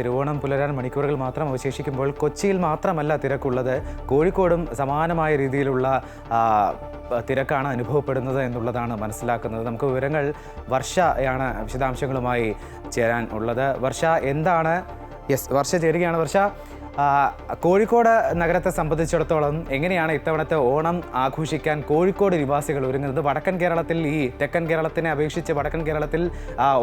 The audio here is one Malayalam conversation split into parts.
തിരുവോണം പുലരാൻ മണിക്കൂറുകൾ മാത്രം അവശേഷിക്കുമ്പോൾ കൊച്ചിയിൽ മാത്രമല്ല തിരക്കുള്ളത്. കോഴിക്കോടും സമാനമായ രീതിയിലുള്ള തിരക്കാണ് അനുഭവപ്പെടുന്നത് എന്നുള്ളതാണ് മനസ്സിലാക്കുന്നത്. നമുക്ക് വിവരങ്ങൾ വർഷയാണ് വിശദാംശങ്ങളുമായി ചേരാൻ ഉള്ളത്. വർഷ എന്താണ്? യെസ് വർഷ ചേരുകയാണ് വർഷ. കോഴിക്കോട് നഗരത്തെ സംബന്ധിച്ചിടത്തോളം എങ്ങനെയാണ് ഇത്തവണത്തെ ഓണം ആഘോഷിക്കാൻ കോഴിക്കോട് നിവാസികൾ ഒരുങ്ങുന്നത്? വടക്കൻ കേരളത്തിൽ ഈ തെക്കൻ കേരളത്തിനെ അപേക്ഷിച്ച് വടക്കൻ കേരളത്തിൽ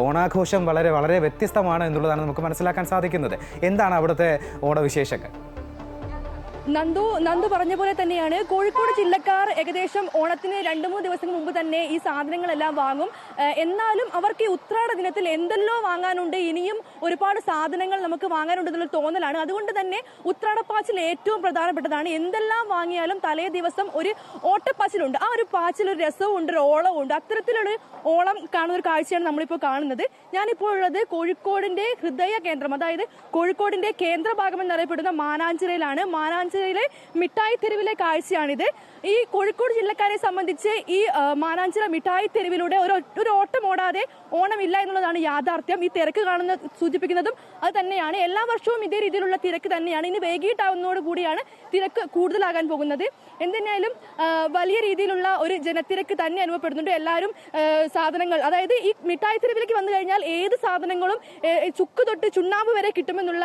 ഓണാഘോഷം വളരെ വളരെ വ്യത്യസ്തമാണ് എന്നുള്ളതാണ് നമുക്ക് മനസ്സിലാക്കാൻ സാധിക്കുന്നത്. എന്താണ് അവിടുത്തെ ഓണവിശേഷങ്ങൾ? നന്ദു നന്ദു പറഞ്ഞ പോലെ തന്നെയാണ് കോഴിക്കോട് ജില്ലക്കാർ ഏകദേശം ഓണത്തിന് രണ്ട് മൂന്ന് ദിവസം മുമ്പ് തന്നെ ഈ സാധനങ്ങളെല്ലാം വാങ്ങും. എന്നാലും അവർക്ക് ഈ ഉത്രാട ദിനത്തിൽ എന്തെല്ലോ വാങ്ങാനുണ്ട്. ഇനിയും ഒരുപാട് സാധനങ്ങൾ നമുക്ക് വാങ്ങാനുണ്ട് എന്നുള്ള തോന്നലാണ്. അതുകൊണ്ട് തന്നെ ഉത്രാടപ്പാച്ചിൽ ഏറ്റവും പ്രധാനപ്പെട്ടതാണ്. എന്തെല്ലാം വാങ്ങിയാലും തലേ ദിവസം ഒരു ഓട്ടപ്പാച്ചിലുണ്ട്. ആ ഒരു പാച്ചിൽ ഒരു രസവും ഉണ്ട് ഒരു ഓളവും ഉണ്ട് അത്തരത്തിലൊരു ഓളം കാണുന്ന ഒരു കാഴ്ചയാണ് നമ്മളിപ്പോൾ കാണുന്നത്. ഞാനിപ്പോൾ ഉള്ളത് കോഴിക്കോടിന്റെ ഹൃദയ കേന്ദ്രം അതായത് കോഴിക്കോടിന്റെ കേന്ദ്രഭാഗം എന്നറിയപ്പെടുന്ന മാനാഞ്ചിറയിലാണ്. മാനാഞ്ചിറയിലെ മിഠായി തെരുവിലെ കാഴ്ചയാണിത്. ഈ കോഴിക്കോട് ജില്ലക്കാരെ സംബന്ധിച്ച് ഈ മാനാഞ്ചിറ മിഠായി തെരുവിലൂടെ ഒരു ഒരു ഓട്ടം ഓടാതെ ഓണമില്ല എന്നുള്ളതാണ് യാഥാർത്ഥ്യം. ഈ തിരക്ക് കാണുന്ന സൂചിപ്പിക്കുന്നതും അത് തന്നെയാണ്. എല്ലാ വർഷവും ഇതേ രീതിയിലുള്ള തിരക്ക് തന്നെയാണ്. ഇനി വൈകിട്ടാവുന്നതോട് കൂടിയാണ് തിരക്ക് കൂടുതലാകാൻ പോകുന്നത്. എന്തിനായാലും വലിയ രീതിയിലുള്ള ഒരു ജനത്തിരക്ക് തന്നെ അനുഭവപ്പെടുന്നുണ്ട്. എല്ലാവരും സാധനങ്ങൾ അതായത് ഈ മിഠായി തെരുവിലേക്ക് വന്നു കഴിഞ്ഞാൽ ഏത് സാധനങ്ങളും ചുക്ക് തൊട്ട് ചുണ്ണാമ്പ് വരെ കിട്ടുമെന്നുള്ള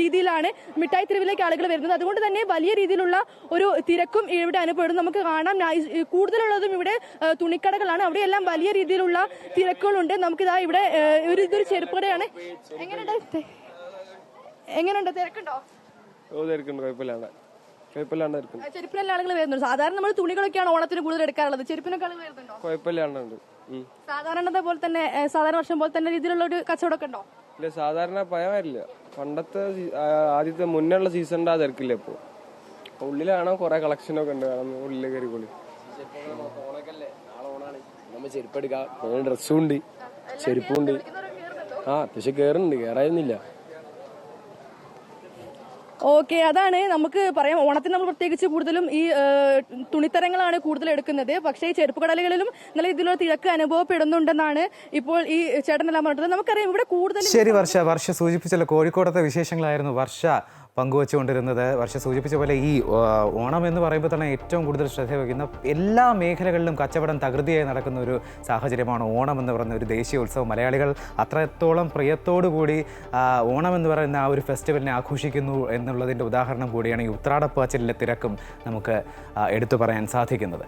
രീതിയിലാണ് മിഠായി തെരുവിലേക്ക് ആളുകൾ വരുന്നത്. അതുകൊണ്ട് തന്നെ വലിയ രീതിയിലുള്ള ഒരു തിരക്കും ഇവിടെ അനുഭവപ്പെടും നമുക്ക് കാണാം കൂടുതലുള്ളതും ഇവിടെ തുണിക്കടകളാണ്. അവിടെയെല്ലാം വലിയ രീതിയിലുള്ള തിരക്കുകളുണ്ട്. നമുക്കിതാ ഇവിടെ ഒരു ഇതൊരു ചെരുപ്പ് കടയാണ് എങ്ങനെയുണ്ട്? എങ്ങനെയുണ്ട്? തിരക്കുണ്ടോ? തിരക്കുണ്ട്. കുഴപ്പമില്ലാണ്ട്. കുഴപ്പമില്ലാണ്ട് തിരക്കുണ്ട്. ചെരുപ്പിനെല്ലാം ആളുകൾ വരുന്നുണ്ട്. സാധാരണ നമ്മൾ തുണികളൊക്കെയാണ് ഓണത്തിന് കൂടുതൽ എടുക്കാറുള്ളത്. ചെരുപ്പിനൊക്കെ ആളുകൾ വരുന്നുണ്ടോ? കുഴപ്പമില്ലാണ്ടുണ്ട് ഉം. സാധാരണത്തെ പോലെ തന്നെ സാധാരണ വർഷം പോലെ തന്നെ രീതിയിലുള്ള ഒരു കച്ചവടമൊക്കെ ഉണ്ടോ? ഇല്ല സാധാരണ പയമാരില്ല പണ്ടത്തെ ആദ്യത്തെ മുന്നുള്ള സീസണിന്റെ ആ തിരക്കില്ല ഇപ്പൊ? ഉള്ളിലാണോ കുറെ കളക്ഷൻ ഒക്കെ ഉണ്ട് ഉള്ളിലെ ഉള്ളിൽ കയറിക്കോളി നമ്മ ചെരുപ്പെടുക്കാം ഡ്രസ്സും ഉണ്ട്. ചെരുപ്പും ഉണ്ട്. ആ അത്യാവശ്യം കേറുന്നുണ്ട്. കേറായിരുന്നില്ല ഓക്കെ അതാണ് നമുക്ക് പറയാം. ഓണത്തിന് നമ്മൾ പ്രത്യേകിച്ച് കൂടുതലും ഈ തുണിത്തരങ്ങളാണ് കൂടുതൽ എടുക്കുന്നത്. പക്ഷേ ഈ ചെരുപ്പ് കടലുകളിലും നല്ല രീതിയിലുള്ള തിരക്ക് അനുഭവപ്പെടുന്നുണ്ടെന്നാണ് ഇപ്പോൾ ഈ ചേട്ടനെല്ലാം പറഞ്ഞത് നമുക്കറിയാം ഇവിടെ കൂടുതൽ ശരി വർഷ വർഷ സൂചിപ്പിച്ചല്ലോ കോഴിക്കോടത്തെ വിശേഷങ്ങളായിരുന്നു. വർഷ പങ്കുവച്ചുകൊണ്ടിരുന്നത്. വർഷം സൂചിപ്പിച്ച പോലെ ഈ ഓണം എന്ന് പറയുമ്പോൾ തന്നെ ഏറ്റവും കൂടുതൽ ശ്രദ്ധ വയ്ക്കുന്ന എല്ലാ മേഖലകളിലും കച്ചവടം തകൃതിയായി നടക്കുന്ന ഒരു സാഹചര്യമാണ് ഓണം എന്ന് പറയുന്ന ഒരു ദേശീയ ഉത്സവം. മലയാളികൾ അത്രത്തോളം പ്രിയത്തോടു കൂടി ഓണം എന്ന് പറയുന്ന ആ ഒരു ഫെസ്റ്റിവലിനെ ആഘോഷിക്കുന്നു എന്നുള്ളതിന്റെ ഉദാഹരണം കൂടിയാണ് ഈ ഉത്രാടപ്പാച്ചിലിലെ തിരക്കും നമുക്ക് എടുത്തു പറയാൻ സാധിക്കുന്നത്.